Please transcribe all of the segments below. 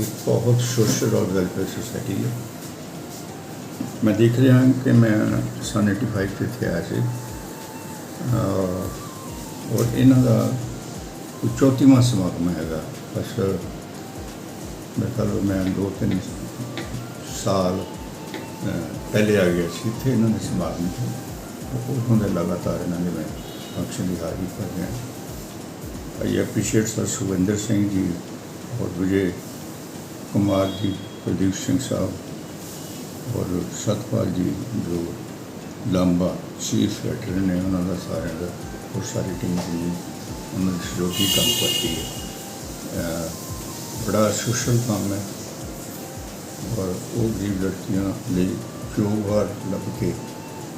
ਇੱਕ ਬਹੁਤ ਸੋਸ਼ਲ ਔਰ ਵੈਲਫੇਅਰ ਸੁਸਾਇਟੀ ਹੈ ਮੈਂ ਦੇਖ ਰਿਹਾ ਕਿ ਮੈਂ ਸਨ 85 ਤੇ ਇੱਥੇ ਆਇਆ ਸੀ। ਔਰ ਇਹਨਾਂ ਦਾ ਚੌਥੀਵਾਂ ਸਮਾਗਮ ਹੈਗਾ। ਬਸ ਮੈਂ ਕੱਲ ਮੈਂ ਦੋ ਤਿੰਨ ਸਾਲ ਪਹਿਲੇ ਆ ਗਿਆ ਸੀ ਇੱਥੇ ਇਹਨਾਂ ਦੇ ਸਮਾਗਮ ਤੇ। ਉਦੋਂ ਦੇ ਲਗਾਤਾਰ ਇਹਨਾਂ ਦੇ ਮੈਂ ਫੰਕਸ਼ਨ ਦੀ ਹਾਜ਼ਰੀ ਭਰ ਰਿਹਾ। I appreciate sir Suvinder Singh ji ਔਰ ਵਿਜੇ ਕੁਮਾਰ ਜੀ ਪ੍ਰਦੀਪ ਸਿੰਘ ਸਾਹਿਬ ਔਰ ਸਤਪਾਲ ਜੀ ਜੋ ਲੰਬਾ ਚੀਫ ਵੈਟਰਨ ਨੇ, ਉਹਨਾਂ ਦਾ ਸਾਰਿਆਂ ਦਾ ਔਰ ਸਾਰੀ ਟੀਮ ਦੀ ਉਹਨਾਂ ਦੀ ਸਹਿਯੋਗੀ ਕੰਮ ਕਰਦੀ ਹੈ। ਬੜਾ ਸੋਸ਼ਲ ਕੰਮ ਹੈ ਔਰ ਉਹ ਗਰੀਬ ਲੜਕੀਆਂ ਲਈ ਜੋ ਵਾਰ ਲੱਭ ਕੇ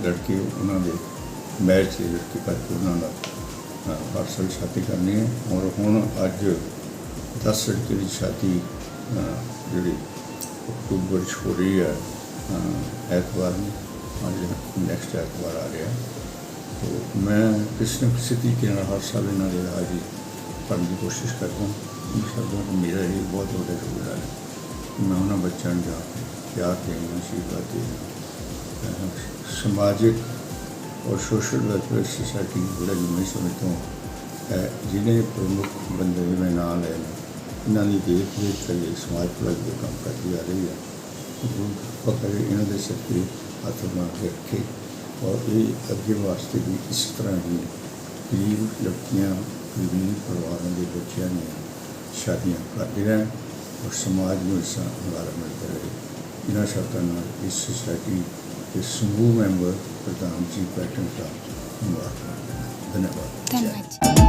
ਲੜਕੇ ਉਹਨਾਂ ਦੇ ਮੈਚ ਦੇ ਲੜਕੇ ਕਰਕੇ ਉਹਨਾਂ ਦਾ ਪਾਰਸਲ ਸ਼ਾਦੀ ਕਰਨੀ ਹੈ ਔਰ ਹੁਣ ਅੱਜ 10 ਲੜਕੇ ਦੀ ਸ਼ਾਦੀ ਜਿਹੜੀ ਅਕਤੂਬਰ 'ਚ ਹੋ ਰਹੀ ਹੈ ਅਹ, ਐਤਵਾਰ ਨੂੰ ਅੱਜ ਨੈਕਸਟ ਐਤਵਾਰ ਆ ਰਿਹਾ ਤੋ ਮੈਂ ਕਿਸੇ ਨਾ ਕਿਸੇ ਤਰੀਕੇ ਨਾਲ ਹਰ ਸਾਲ ਇਹਨਾਂ ਦੇ ਹਾਜ਼ਰੀ ਕਰਨ ਦੀ ਕੋਸ਼ਿਸ਼ ਕਰਦਾ ਹਾਂ ਇਹ ਸਭ ਦਾ ਮੇਰਾ ਇਹ ਬਹੁਤ ਵੱਡਾ ਰੋਲ ਹੈ ਮੈਂ ਉਹਨਾਂ ਬੱਚਿਆਂ ਨੂੰ ਜਾ ਕੇ ਪਿਆਰ ਦੇਣਾ ਆਸ਼ੀਰਵਾਦ ਦੇਣਾ ਅਹ, ਸਮਾਜਿਕ और सोशल वेलफेयर सोसाइटी बड़ा लंबे समय तो है जिन्हें प्रमुख बंदे में नाम है ਇਹਨਾਂ ਦੀ ਦੇਖ ਰੇਖ ਕਰੀ, ਸਮਾਜ ਭਲਾਈ ਦੇ ਕੰਮ ਕਰਦੀ ਆ ਰਹੀ ਹੈ। ਪਕੜ ਇਹਨਾਂ ਦੇ ਸਿਰ ਤੇ ਹੱਥ ਮਾਰ ਕੇ ਰੱਖੇ ਔਰ ਇਹ ਅੱਗੇ ਵਾਸਤੇ ਵੀ ਇਸ ਤਰ੍ਹਾਂ ਹੀ ਗਰੀਬ ਲੜਕੀਆਂ, ਗਰੀਬ ਪਰਿਵਾਰਾਂ ਦੇ ਬੱਚਿਆਂ ਨੇ ਸ਼ਾਦੀਆਂ ਕਰਦੇ ਰਹਿਣ ਔਰ ਸਮਾਜ ਨੂੰ ਇਸ ਹੰਗਾਰਾ ਮਿਲਦਾ ਰਹੇ। ਇਹਨਾਂ ਸ਼ਰਤਾਂ ਨਾਲ ਇਸ ਸੁਸਾਇਟੀ ਦੇ ਸਮੂਹ ਮੈਂਬਰ ਪ੍ਰਧਾਨ ਜੀ ਪੈਟਰਨ ਦਾ ਮੁਬਾਰਕ ਧੰਨਵਾਦ। ਧੰਨਵਾਦ ਜੀ।